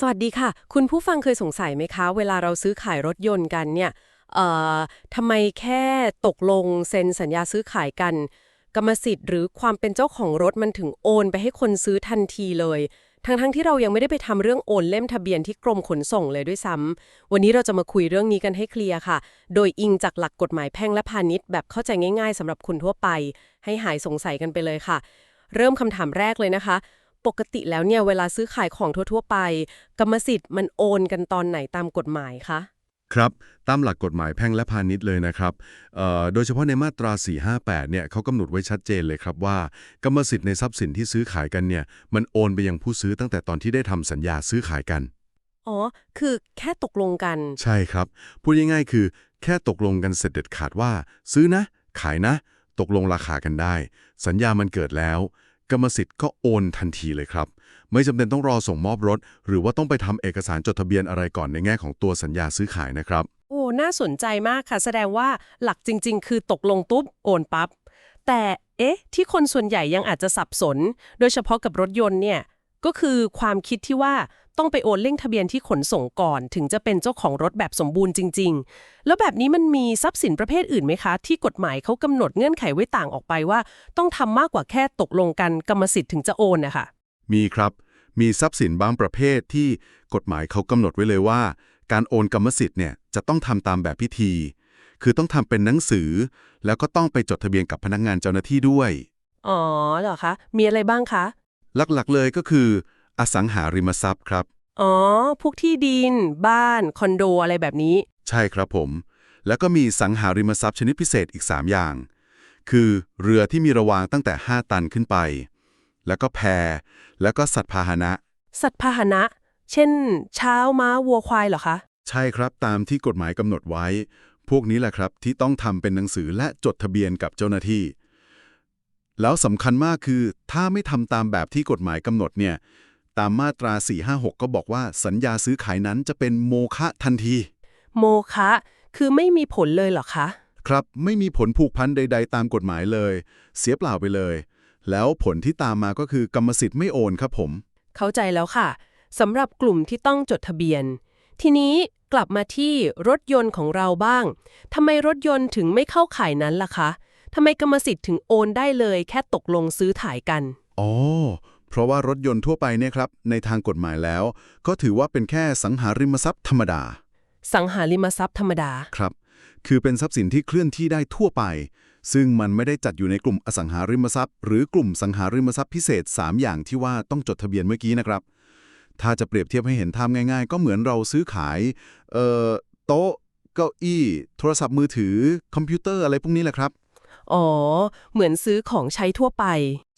สวัสดีค่ะ คุณผู้ฟังเคยสงสัยไหมคะ เวลาเราซื้อขายรถยนต์กันเนี่ยเอ่อทำไมแค่ตกลงเซ็นสัญญาซื้อขายกัน กรรมสิทธิ์หรือความเป็นเจ้าของรถมันถึงโอนไปให้คนซื้อทันทีเลย ทั้งๆที่เรายังไม่ได้ไปทำเรื่องโอนเล่มทะเบียนที่กรมขนส่งเลยด้วยซ้ำวันนี้เราจะมาคุยเรื่องนี้กันให้เคลียร์ค่ะ โดยอิงจากหลักกฎหมายแพ่งและพาณิชย์แบบเข้าใจง่าย ๆสำหรับคนทั่วไป ให้หายสงสัยกันไปเลยค่ะ เริ่มคำถามแรกเลยนะคะ ปกติแล้วเนี่ยเวลาซื้อขายของทั่ว ๆ ไป กรรมสิทธิ์มันโอนกันตอนไหนตามกฎหมายคะ ครับ ตามหลักกฎหมายแพ่งและพาณิชย์เลยนะครับเอ่อโดยเฉพาะในมาตรา 458 เนี่ยเขากำหนดไว้ชัดเจนเลยครับว่า กรรมสิทธิ์ในทรัพย์สินที่ซื้อขายกันเนี่ย มันโอนไปยังผู้ซื้อตั้งแต่ตอนที่ได้ทำสัญญาซื้อขายกัน อ๋อ คือแค่ตกลงกัน ใช่ครับ พูดง่ายๆ คือ แค่ตกลงกันเสร็จเด็ดขาดว่า ซื้อนะ ขายนะ ตกลงราคากันได้ สัญญามันเกิดแล้ว กรรมสิทธิ์ก็โอนทันทีเลยครับ ไม่จำเป็นต้องรอส่งมอบรถ หรือว่าต้องไปทำเอกสารจดทะเบียนอะไรก่อนในแง่ของตัวสัญญาซื้อขายนะครับ โอ้ น่าสนใจมากค่ะ แสดงว่าหลักจริง ๆ คือตกลงตุ๊บโอนปั๊บ แต่เอ๊ะ ที่คนส่วนใหญ่ยังอาจจะสับสน โดยเฉพาะกับรถยนต์เนี่ย ก็คือความคิดที่ว่า ต้องไปโอนเล่งทะเบียนที่ขนส่งก่อน ถึงจะเป็นเจ้าของรถแบบสมบูรณ์จริง ๆ แล้วแบบนี้มันมีทรัพย์สินประเภทอื่นไหมคะ ที่กฎหมายเขากำหนดเงื่อนไขไว้ต่างออกไปว่า ต้องทำมากกว่าแค่ตกลงกันกรรมสิทธิ์ถึงจะโอนนะคะมีครับ มีทรัพย์สินบางประเภทที่กฎหมายเขากำหนดไว้เลยว่า การโอนกรรมสิทธิ์เนี่ยจะต้องทำตามแบบพิธี คือต้องทำเป็นหนังสือ แล้วก็ต้องไปจดทะเบียนกับพนักงานเจ้าหน้าที่ด้วยอ๋อเหรอคะมีอะไรบ้างคะหลักๆเลยก็คือ อสังหาริมทรัพย์ครับ อ๋อ พวกที่ดิน บ้าน คอนโดอะไรแบบนี้ ใช่ครับผม แล้วก็มีสังหาริมทรัพย์ชนิดพิเศษอีก 3 อย่าง คือเรือที่มีระวางตั้งแต่ 5 ตันขึ้นไป แล้วก็แพ แล้วก็สัตว์พาหนะ สัตว์พาหนะ เช่น ช้างม้าวัวควายเหรอคะ ใช่ครับตามที่กฎหมายกำหนดไว้ พวกนี้แหละครับที่ต้องทำเป็นหนังสือและจดทะเบียนกับเจ้าหน้าที่แล้วสำคัญมากคือ ถ้าไม่ทำตามแบบที่กฎหมายกำหนดเนี่ย ตามมาตรา 456 ก็บอกว่าสัญญาซื้อขายนั้นจะเป็นโมฆะทันที โมคะ คือไม่มีผลเลยเหรอคะ ครับไม่มีผลผูกพันใด ๆ ตามกฎหมายเลย เสียเปล่าไปเลย แล้วผลที่ตามมาก็คือกรรมสิทธิ์ไม่โอนครับผม เข้าใจแล้วค่ะสำหรับกลุ่มที่ต้องจดทะเบียน ทีนี้กลับมาที่รถยนต์ของเราบ้างทำไมรถยนต์ถึงไม่เข้าข่ายนั้นล่ะคะทำไมกรรมสิทธิ์ถึงโอนได้เลย แค่ตกลงซื้อถ่ายกัน อ๋อ เพราะว่ารถยนต์ทั่วไปเนี่ยครับในทางกฎหมายแล้ว ก็ถือว่าเป็นแค่สังหาริมทรัพย์ธรรมดา สังหาริมทรัพย์ธรรมดา ครับ คือเป็นทรัพย์สินที่เคลื่อนที่ได้ทั่วไป ซึ่งมันไม่ได้จัดอยู่ในกลุ่มอสังหาริมทรัพย์ หรือกลุ่มสังหาริมทรัพย์พิเศษ 3 อย่างที่ว่าต้องจดทะเบียนเมื่อกี้นะครับ ถ้าจะเปรียบเทียบให้เห็นภาพง่าย ๆ ก็เหมือนเราซื้อขายเอ่อโต๊ะเก้าอี้ โทรศัพท์มือถือ คอมพิวเตอร์อะไรพวกนี้แหละครับ อ๋อ เหมือนซื้อของใช้ทั่วไป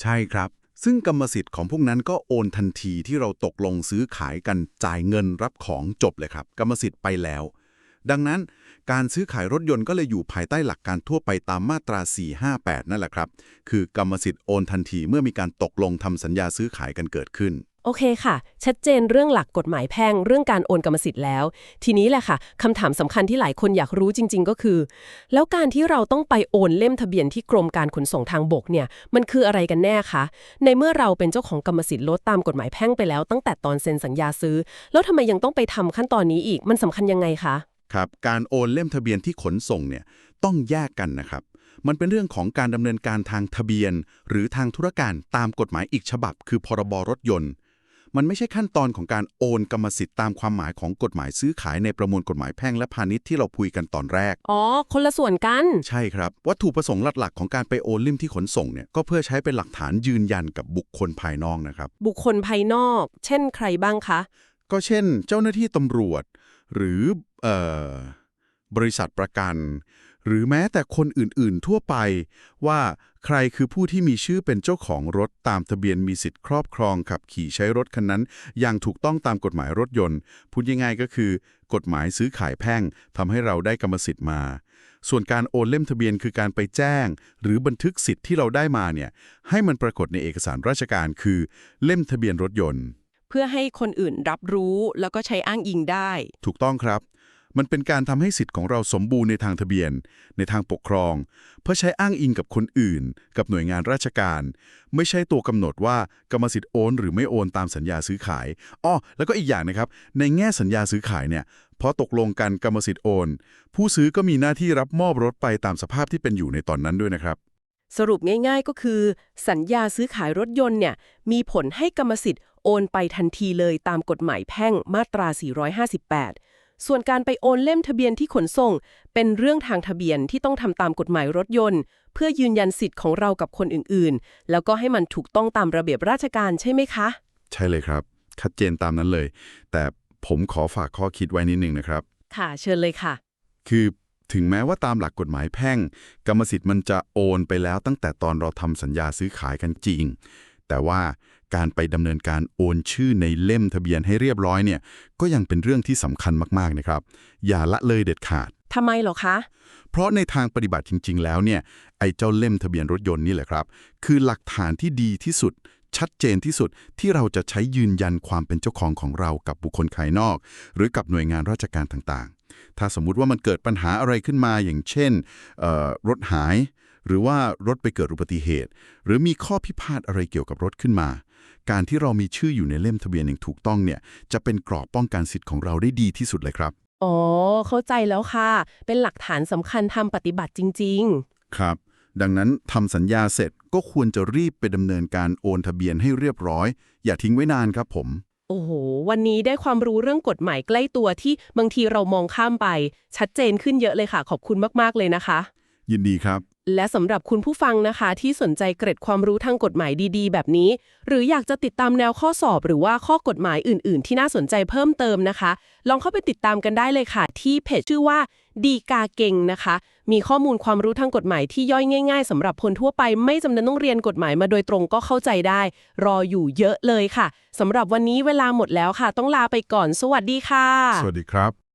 ใช่ครับ ซึ่งกรรมสิทธิ์ของพวกนั้นก็โอนทันทีที่เราตกลงซื้อขายกันจ่ายเงินรับของจบเลยครับ กรรมสิทธิ์ไปแล้ว ดังนั้นการซื้อขายรถยนต์ก็เลยอยู่ภายใต้หลักการทั่วไปตามมาตรา 458 นั่นแหละครับ คือกรรมสิทธิ์โอนทันทีเมื่อมีการตกลงทำสัญญาซื้อขายกันเกิดขึ้น โอเคค่ะ ชัดเจนเรื่องหลักกฎหมายแพ่งเรื่องการโอนกรรมสิทธิ์แล้ว ทีนี้แหละค่ะคำถามสำคัญที่หลายคนอยากรู้จริง ๆ ก็คือ แล้วการที่เราต้องไปโอนเล่มทะเบียนที่กรมการขนส่งทางบกเนี่ย มันคืออะไรกันแน่คะ ในเมื่อเราเป็นเจ้าของกรรมสิทธิ์รถตามกฎหมายแพ่งไปแล้วตั้งแต่ตอนเซ็นสัญญาซื้อ แล้วทำไมยังต้องไปทำขั้นตอนนี้อีกมันสำคัญยังไงคะครับการโอนเล่มทะเบียนที่ขนส่งเนี่ยต้องแยกกันนะครับมันเป็นเรื่องของการดำเนินการทางทะเบียน หรือทางธุรการตามกฎหมายอีกฉบับ คือพรบรถยนต์ มันไม่ใช่ขั้นตอนของการโอนกรรมสิทธิ์ตามความหมายของกฎหมายซื้อขายในประมวลกฎหมายแพ่งและพาณิชย์ที่เราคุยกันตอนแรก อ๋อ คนละส่วนกัน ใช่ครับ วัตถุประสงค์หลักๆ ของการไปโอนเล่มที่ขนส่งเนี่ยก็เพื่อใช้เป็นหลักฐานยืนยันกับบุคคลภายนอกนะครับ บุคคลภายนอก เช่นใครบ้างคะ ก็เช่น เจ้าหน้าที่ตำรวจ หรือเอ่อบริษัทประกัน หรือแม้แต่คนอื่นๆ ทั่วไป ว่าใครคือผู้ที่มีชื่อเป็นเจ้าของรถตามทะเบียนมีสิทธิ์ครอบครองขับขี่ใช้รถคันนั้น อย่างถูกต้องตามกฎหมายรถยนต์ พูดง่ายๆก็คือ กฎหมายซื้อขายแพ่งทำให้เราได้กรรมสิทธิ์มา ส่วนการโอนเล่มทะเบียนคือการไปแจ้ง หรือบันทึกสิทธิ์ที่เราได้มาเนี่ยให้มันปรากฏในเอกสารราชการคือ เล่มทะเบียนรถยนต์ เพื่อให้คนอื่นรับรู้แล้วก็ใช้อ้างอิงได้ ถูกต้องครับ มันเป็นการทำให้สิทธิ์ของเราสมบูรณ์ในทางทะเบียน ในทางปกครอง เพื่อใช้อ้างอิงกับคนอื่น กับหน่วยงานราชการ ไม่ใช่ตัวกำหนดว่ากรรมสิทธิ์โอนหรือไม่โอนตามสัญญาซื้อขายอ้อแล้วก็อีกอย่างนะครับ ในแง่สัญญาซื้อขายเนี่ยพอตกลงกันกรรมสิทธิ์โอน ผู้ซื้อก็มีหน้าที่รับมอบรถไปตามสภาพที่เป็นอยู่ในตอนนั้นด้วยนะครับ สรุปง่าย ๆ ก็คือ สัญญาซื้อขายรถยนต์เนี่ยมีผลให้กรรมสิทธิ์โอนไปทันทีเลยตามกฎหมายแพ่งมาตรา 458 ส่วนการไปโอนเล่มทะเบียนที่ขนส่ง เป็นเรื่องทางทะเบียนที่ต้องทำตามกฎหมายรถยนต์ เพื่อยืนยันสิทธิ์ของเรากับคนอื่นๆ แล้วก็ให้มันถูกต้องตามระเบียบราชการใช่ไหมคะ ใช่เลยครับชัดเจนตามนั้นเลย แต่ผมขอฝากข้อคิดไว้นิดนึงนะครับ ค่ะเชิญเลยค่ะ คือถึงแม้ว่าตามหลักกฎหมายแพ่ง กรรมสิทธิ์มันจะโอนไปแล้วตั้งแต่ตอนเราทำสัญญาซื้อขายกันจริง แต่ว่า การไปดำเนินการโอนชื่อในเล่มทะเบียนให้เรียบร้อยเนี่ยก็ยังเป็นเรื่องที่สำคัญมากๆนะครับ อย่าละเลยเด็ดขาดทำไมเหรอคะ เพราะในทางปฏิบัติจริง ๆ แล้วเนี่ยไอ้เจ้าเล่มทะเบียนรถยนต์นี่แหละครับ คือหลักฐานที่ดีที่สุด ชัดเจนที่สุดที่เราจะใช้ยืนยันความเป็นเจ้าของของเรากับบุคคลภายนอก หรือกับหน่วยงานราชการต่างๆ ถ้าสมมุติว่ามันเกิดปัญหาอะไรขึ้นมาอย่างเช่นเอ่อรถหาย หรือว่ารถไปเกิดอุบัติเหตุ หรือมีข้อพิพาทอะไรเกี่ยวกับรถขึ้นมา การที่เรามีชื่ออยู่ในเล่มทะเบียนอย่างถูกต้องเนี่ยจะเป็นกรอบป้องกันสิทธิ์ของเราได้ดีที่สุดเลยครับ อ๋อ เข้าใจแล้วค่ะ เป็นหลักฐานสำคัญทำปฏิบัติจริง ๆ ครับ ดังนั้นทำสัญญาเสร็จก็ควรจะรีบไปดำเนินการโอนทะเบียนให้เรียบร้อย อย่าทิ้งไว้นานครับผมโอ้โห วันนี้ได้ความรู้เรื่องกฎหมายใกล้ตัวที่บางทีเรามองข้ามไป ชัดเจนขึ้นเยอะเลยค่ะ ขอบคุณมาก ๆ เลยนะคะ ยินดีครับ และสำหรับคุณผู้ฟังนะคะ ที่สนใจเกร็ดความรู้ทางกฎหมายดีๆ แบบนี้ หรืออยากจะติดตามแนวข้อสอบหรือว่าข้อกฎหมายอื่น ๆ ที่น่าสนใจเพิ่มเติมนะคะ ลองเข้าไปติดตามกันได้เลยค่ะ ที่เพจชื่อว่าดีกาเก่งนะคะ มีข้อมูลความรู้ทางกฎหมายที่ย่อยง่าย ๆสำหรับคนทั่วไปไม่จำเป็นต้องเรียนกฎหมายมาโดยตรงก็เข้าใจได้ รออยู่เยอะเลยค่ะสำหรับวันนี้เวลาหมดแล้วค่ะ ต้องลาไปก่อน สวัสดีค่ะ สวัสดีครับ